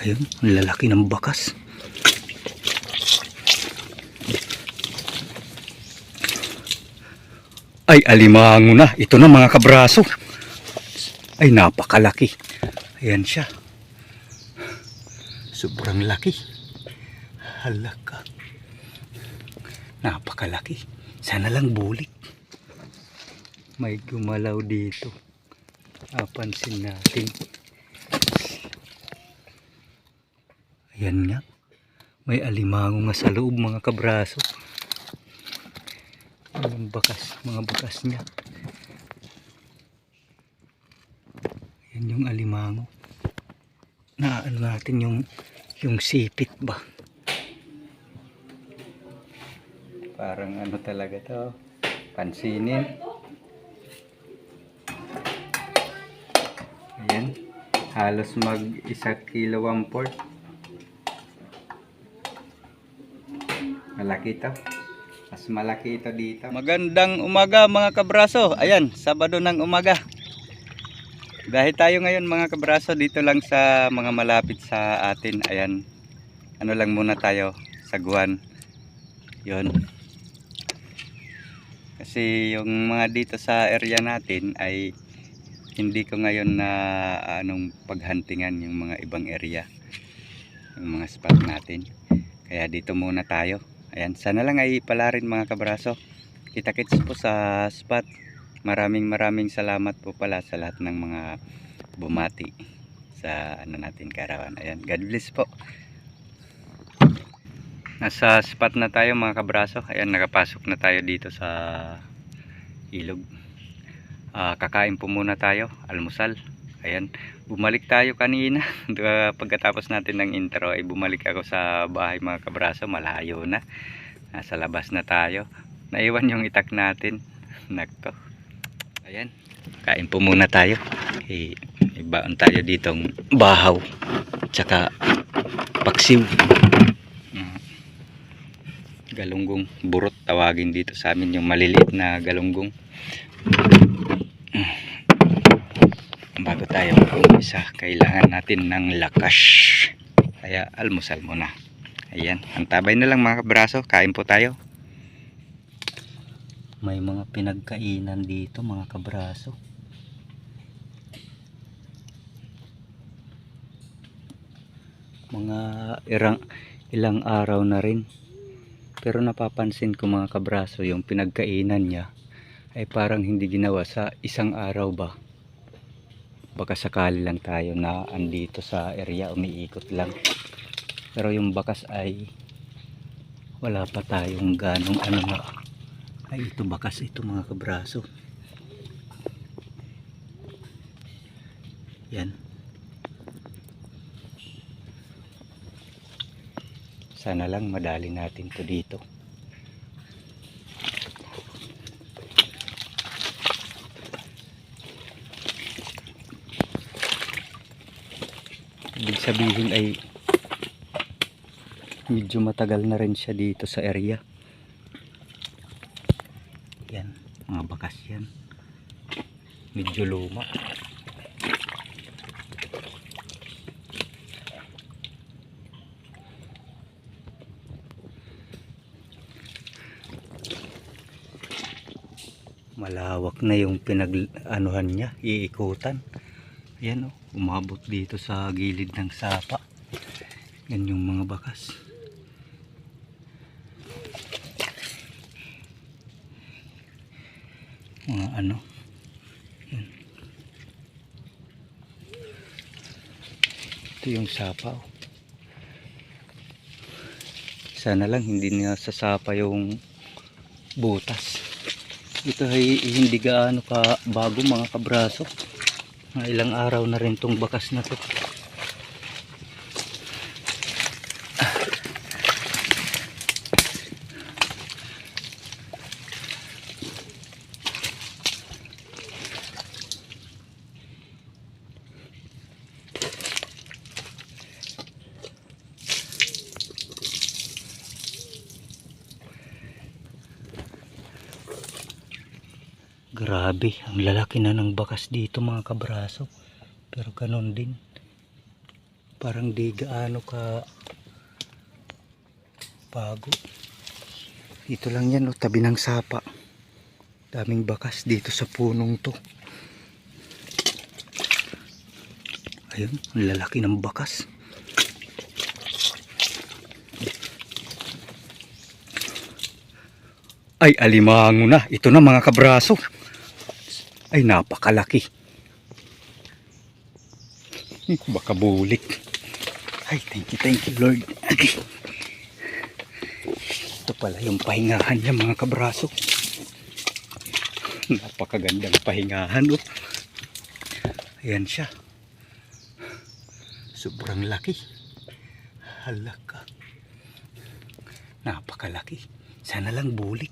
Ayun, lalaki ng bakas. Ay, alimango na. Ito na mga kabraso. Ay, napakalaki. Ayan siya. Sobrang laki. Halaka. Napakalaki. Sana lang bulik. May gumalaw dito. Napansin natin. Ayan nga. May alimango nga sa loob mga kabraso. Yung bakas, mga bakas niya. Yan yung alimango. Na ano natin yung yung sipit ba? Parang ano talaga to. Pansinin. Ayan. Halos mag isa kilo one fourth. Malaki to. Mas malaki ito dito. Magandang umaga mga kabraso. Ayan, Sabado ng umaga. Dahil tayo ngayon mga kabraso dito lang sa mga malapit sa atin. Ayan, ano lang muna tayo sa Guan. Yun. Kasi yung mga dito sa area natin ay hindi ko ngayon na anong paghuntingan yung mga ibang area. Yung mga spot natin. Kaya dito muna tayo. Ayan, sana lang ay pala rin mga kabraso. Kita-kits po sa spot. Maraming maraming salamat po pala sa lahat ng mga bumati sa ano natin karawan. Ayan, God bless po. Nasa spot na tayo mga kabraso. Ayan, nakapasok na tayo dito sa ilog. Ah, kakain po muna tayo, almusal. Ayan, bumalik tayo kanina. Pagkatapos natin ng intro ay bumalik ako sa bahay mga kabraso, malayo na. Nasa labas na tayo. Naiwan yung itak natin. Nakto. Ayan, kain po muna tayo. I ibaon tayo ditong bahaw. Tsaka paksiw. Mm. Galunggong burot tawagin dito sa amin yung maliliit na galunggong. Bago tayo mag-umpisa kailangan natin ng lakas. Kaya almusal muna. Ayan antabay na lang mga kabraso kain po tayo. May mga pinagkainan dito mga kabraso. Mga irang, ilang araw na rin. Pero napapansin ko mga kabraso yung pinagkainan niya ay parang hindi ginawa sa isang araw ba baka sakali lang tayo na andito sa area umiikot lang. Pero yung bakas ay wala pa tayong ganong ano nga ay ito bakas ito mga kabraso. Yan. Sana lang madali natin to dito sabihin ay medyo matagal na rin siya dito sa area. Yan mga bakas yan. Medyo luma. Malawak na yung pinag anuhan niya iikutan yan oh. Umabot dito sa gilid ng sapa. Yan yung mga bakas. Mga ano. Yan. ito yung sapa oh. sana lang hindi niya sasapa yung butas. Ito ay hindi gaano ka bago mga kabraso ilang araw na rin tong bakas na to Grabe, ang lalaki na ng bakas dito mga kabraso. Pero ganon din. parang di gaano ka bago. Dito lang yan oh, tabi ng sapa. Daming bakas dito sa punong to. Ayun ang lalaki ng bakas. Ay alimango na. Ito na mga kabraso ay napakalaki. Baka bulik. Ay thank you thank you lord. Ito pala yung pahingahan niya mga kabraso. Napakagandang pahingahan oh. ayan siya. Sobrang laki. Halaka. Napakalaki. Sana lang bulik.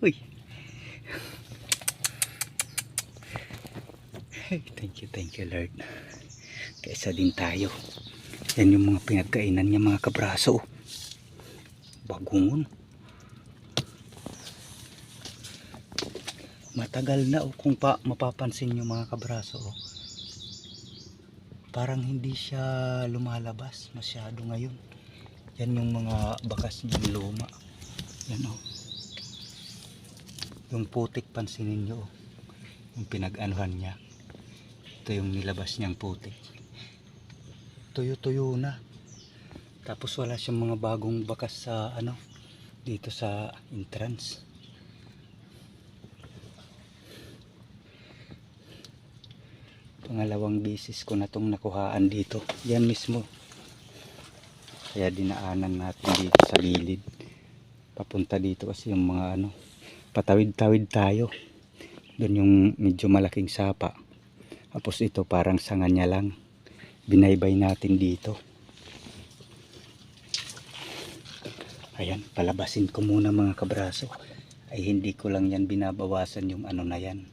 Uy Hey, thank you, thank you Lord. Kaisa din tayo. Yan yung mga pinagkainan niya mga kabraso. Bagungon. Matagal na oh, kung pa mapapansin niyo mga kabraso. Oh. Parang hindi siya lumalabas masyado ngayon. Yan yung mga bakas niyang luma. Yan oh. Yung putik pansinin niyo oh. Yung pinag-anuhan niya. Ito yung nilabas niyang putik. Tuyo-tuyo na. Tapos wala siyang mga bagong bakas sa ano dito sa entrance. Pangalawang bisis ko na tong nakuhaan dito. Yan mismo. Kaya dinaanan natin dito sa gilid. Papunta dito kasi yung mga ano patawid-tawid tayo. Doon yung medyo malaking sapa. Tapos ito parang sanga niya lang. Binaybay natin dito. Ayan, palabasin ko muna mga kabraso. Ay hindi ko lang yan binabawasan yung ano na yan.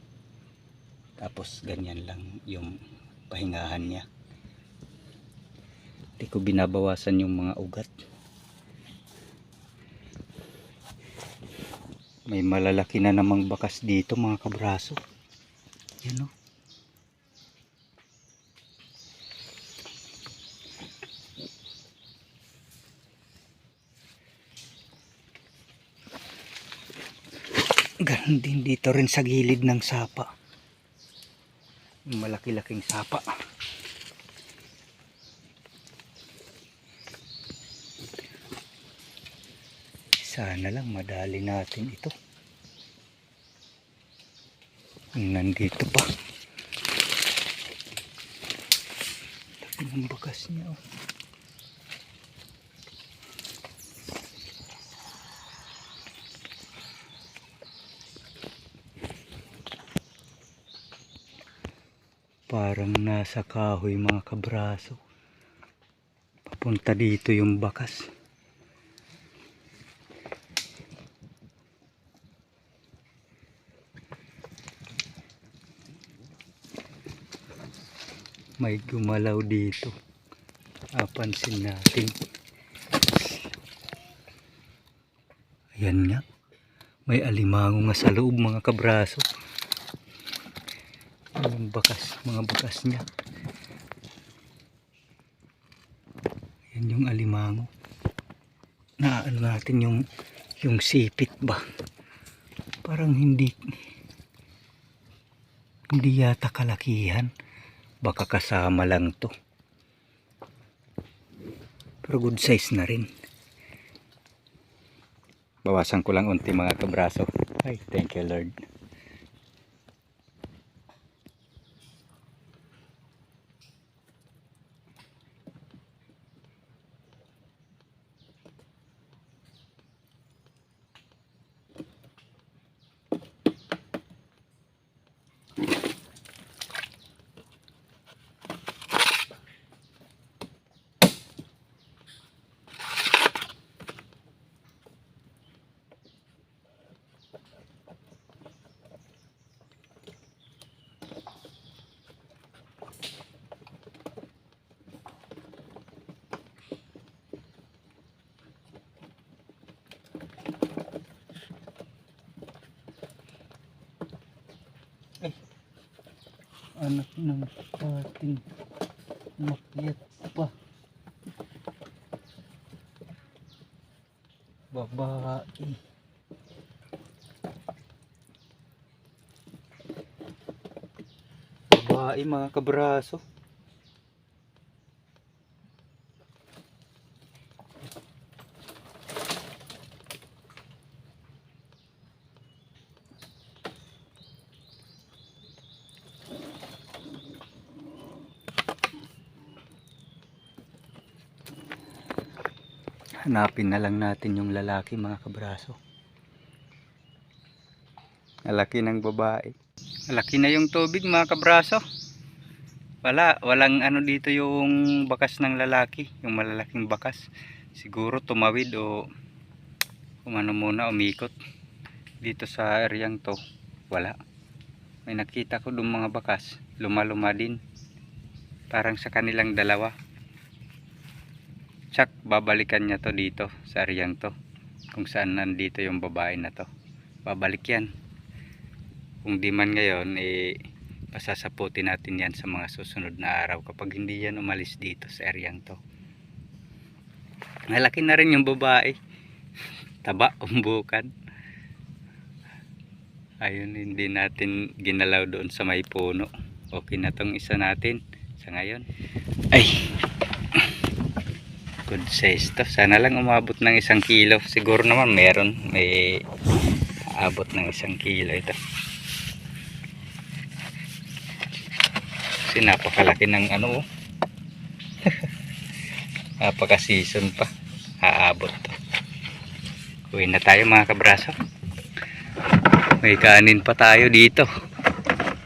Tapos ganyan lang yung pahingahan niya. Hindi ko binabawasan yung mga ugat. May malalaki na namang bakas dito mga kabraso. Yan o. Ganon din dito rin sa gilid ng sapa. Malaki-laking sapa. Sana lang madali natin ito. Nandito pa. Laki ng bakas niya. Oh. Parang nasa kahoy mga kabraso. Papunta dito yung bakas. May gumalaw dito. Apansin natin. Ayan nga. May alimango nga sa loob mga kabraso. Yung bakas, mga bakas niya. Yan yung alimango. Naano natin yung yung sipit ba? Parang hindi hindi yata kalakihan. Baka kasama lang to. Pero good size na rin. Bawasan ko lang unti mga kabraso. Ay, thank you Lord. Anak ng ating makyat pa. Babae. Babae mga kabraso. Hanapin na lang natin yung lalaki mga kabraso. Lalaki ng babae. Malaki na yung tubig mga kabraso. Wala, walang ano dito yung bakas ng lalaki, yung malalaking bakas. Siguro tumawid o kung ano muna umikot. Dito sa areang to, wala. May nakita ko doon mga bakas, luma-luma din. Parang sa kanilang dalawa. Tsak, babalikan niya to dito sa areang to. Kung saan nandito yung babae na to. Babalik yan. Kung di man ngayon, eh, pasasaputin natin yan sa mga susunod na araw kapag hindi yan umalis dito sa areang to. Malaki na rin yung babae. Taba, umbukan. Ayun, hindi natin ginalaw doon sa may puno. Okay na tong isa natin sa ngayon. Ay, good size to. Sana lang umabot ng isang kilo. Siguro naman meron. May abot ng isang kilo ito. Kasi napakalaki ng ano oh. Napaka season pa. Aabot to. Uwi na tayo mga kabraso. May kanin pa tayo dito.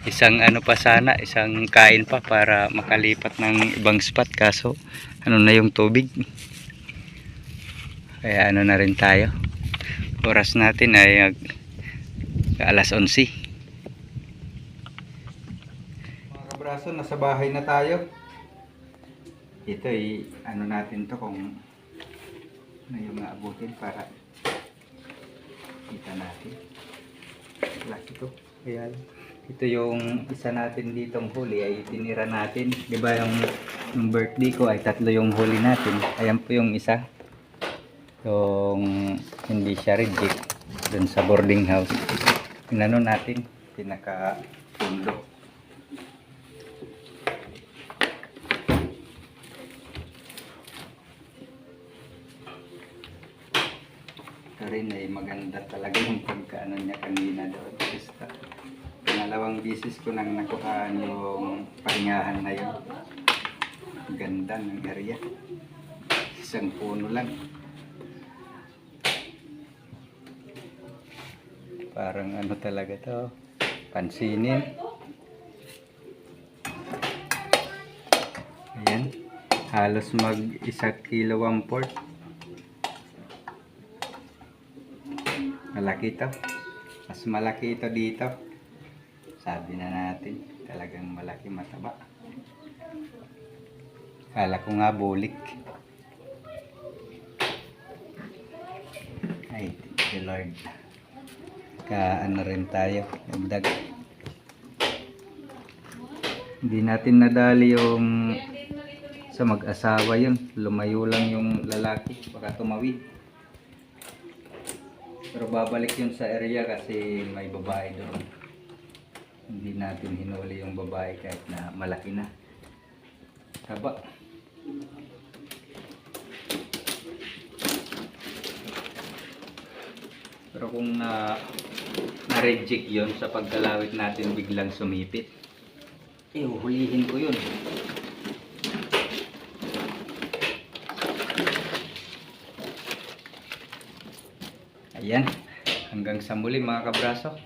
Isang ano pa sana, isang kain pa para makalipat ng ibang spot kaso ano na yung tubig. Kaya ano na rin tayo. Oras natin ay ag- alas 11. Mga kabraso, nasa bahay na tayo. Ito ay ano natin to kung ano yung aabutin para kita natin. Laki to. Ayan. Ito yung isa natin ditong huli ay tinira natin. Di ba yung, yung birthday ko ay tatlo yung huli natin. Ayan po yung isa. Yung hindi siya reject dun sa boarding house. Inano natin. Pinaka pundo. Ito rin ay maganda talaga yung pagkaano niya kanina doon. Basta, pangalawang bisis ko nang nakuhaan yung pahingahan na yun. Ganda ng area. Isang puno lang. Parang ano talaga to. Pansinin. Ayan. Halos mag isa kilo one port. Malaki to. Mas malaki ito dito. Sabi na natin, talagang malaki mataba. Kala ko nga bulik. Ay, thank Lord. Ka ano rin tayo, dagdag. Hindi natin nadali yung sa mag-asawa yun. Lumayo lang yung lalaki, baka tumawid. Pero babalik yun sa area kasi may babae doon. Hindi natin hinuli yung babae kahit na malaki na. Haba. Pero kung na na-reject yun sa pagkalawit natin biglang sumipit, eh huhulihin ko yun. Ayan. Hanggang sa muli mga kabraso.